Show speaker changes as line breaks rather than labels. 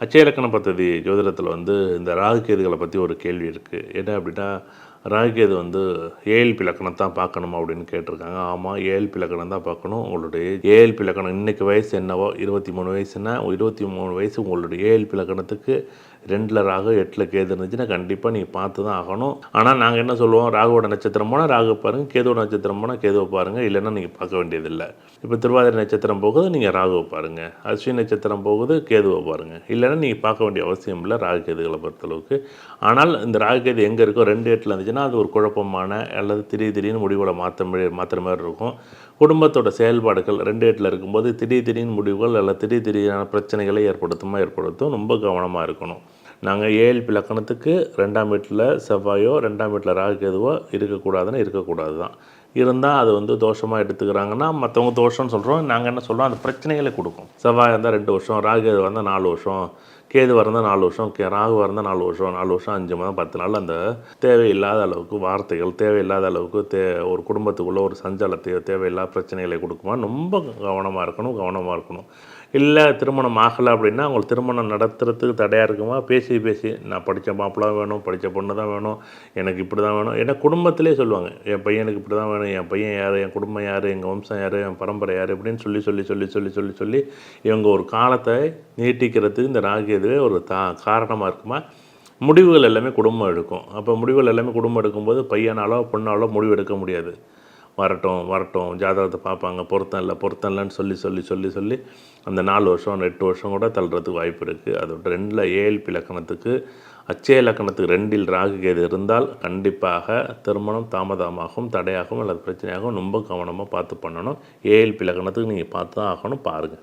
அச்சய இலக்கண பத்ததி ஜோதிடத்தில் வந்து இந்த ராகு கேதுகளை பற்றி ஒரு கேள்வி இருக்குது என்ன அப்படின்னா ராகு கேது வந்து ஏஎல்பி இலக்கணம் தான் பார்க்கணுமா அப்படின்னு கேட்டிருக்காங்க. ஆமாம் ஏஎல்பி பிலக்கணம் தான் பார்க்கணும். உங்களுடைய ஏஎல்பி பிலக்கணம் இன்றைக்கி வயசு என்னவோ? இருபத்தி மூணு வயசுனா இருபத்தி மூணு வயசு உங்களுடைய ஏஎல்பி பிலக்கணத்துக்கு ரெண்டில் ராகு எட்டில் கேது இருந்துச்சுன்னா கண்டிப்பாக நீங்கள் பார்த்து தான் ஆகணும். ஆனால் நாங்கள் என்ன சொல்லுவோம்? ராகுவோட நட்சத்திரம் போனால் ராகு பாருங்கள் கேதுவோட நட்சத்திரம் போனால் கேதுவை பாருங்கள் இல்லைன்னா நீங்கள் பார்க்க வேண்டியதில்லை. இப்போ திருவாதிரை நட்சத்திரம் போகுது நீங்கள் ராகுவை பாருங்கள் அஸ்வின் நட்சத்திரம் போகுது கேதுவை பாருங்கள் இல்லைன்னா நீங்கள் பார்க்க வேண்டிய அவசியம் இல்லை ராகு கேதுகளை பொறுத்தளவுக்கு. ஆனால் இந்த ராகு கேது எங்கே இருக்கோ ரெண்டு எட்டில் இருந்துச்சுன்னா அது ஒரு குழப்பமான அல்லது திடீர் திடீர்னு முடிவுகளை மாற்ற மாதிரி மாற்றுற மாதிரி இருக்கும். குடும்பத்தோட செயல்பாடுகள் ரெண்டு இடத்துல இருக்கும்போது திடீர் திடீர்னு முடிவுகள் அல்லது திடீர் திடீரான பிரச்சனைகளை ஏற்படுத்துமா ஏற்படுத்தும். ரொம்ப கவனமாக இருக்கணும். நாங்கள் ஏழு லக்கணத்துக்கு ரெண்டாம் வீட்டில் செவ்வாயோ ரெண்டாம் வீட்டில் ராகு கேதுவோ இருக்கக்கூடாதுன்னு இருக்கக்கூடாது தான் இருந்தால் அது வந்து தோஷமாக எடுத்துக்கிறாங்கன்னா மற்றவங்க தோஷம்னு சொல்கிறோம் நாங்கள் என்ன சொல்கிறோம் அந்த பிரச்சனைகளை கொடுக்கும். செவ்வாய் இருந்தால் ரெண்டு வருஷம் ராகு கேது வந்தால் நாலு வருஷம் கேது இருந்தால் நாலு வருஷம் கே ராகு இருந்தால் நாலு வருஷம் நாலு வருஷம் அஞ்சு மாதம் பத்து நாள் அந்த தேவையில்லாத அளவுக்கு வார்த்தைகள் தேவையில்லாத அளவுக்கு தே ஒரு குடும்பத்துக்குள்ளே ஒரு சஞ்சலத்தை தேவையில்லாத பிரச்சனைகளை கொடுக்குமா? ரொம்ப கவனமாக இருக்கணும் கவனமாக இருக்கணும். இல்லை திருமணம் ஆகலை அப்படின்னா அவங்களுக்கு திருமணம் நடத்துறதுக்கு தடையாக இருக்குமா? பேசி பேசி நான் படித்த மாப்பிள்ளா வேணும் படித்த பொண்ணு தான் வேணும் எனக்கு இப்படி தான் வேணும். ஏன்னா குடும்பத்திலே சொல்லுவாங்க என் பையனுக்கு இப்படி தான் வேணும் என் பையன் யார் என் குடும்பம் யார் எங்கள் வம்சம் யார் என் பரம்பரை யார் இப்படின்னு சொல்லி சொல்லி சொல்லி சொல்லி சொல்லி சொல்லி இவங்க ஒரு காலத்தை நீட்டிக்கிறதுக்கு இந்த ராகியதுவே ஒரு தா காரணமாக இருக்குமா? முடிவுகள் எல்லாமே குடும்பம் எடுக்கும். அப்போ முடிவுகள் எல்லாமே குடும்பம் எடுக்கும்போது பையனாலோ பொண்ணாலோ முடிவு எடுக்க முடியாது. வரட்டும் வரட்டும் ஜாதகத்தை பார்ப்பாங்க பொருத்தம் இல்லை பொருத்தம் இல்லைன்னு சொல்லி சொல்லி சொல்லி சொல்லி அந்த நாலு வருஷம் எட்டு வருஷம் கூட தள்ளுறதுக்கு வாய்ப்பு இருக்குது அதோட ரெண்டில் ஏஎல்பி இலக்கணத்துக்கு அச்சய லக்கணத்துக்கு ரெண்டில் ராகு கேது இருந்தால் கண்டிப்பாக திருமணம் தாமதமாகவும் தடையாகவும் அல்லது பிரச்சனையாகவும் ரொம்ப கவனமாக பார்த்து பண்ணணும். ஏஎல்பி லக்கணத்துக்கு நீங்கள் பார்த்து தான் ஆகணும். பாருங்கள்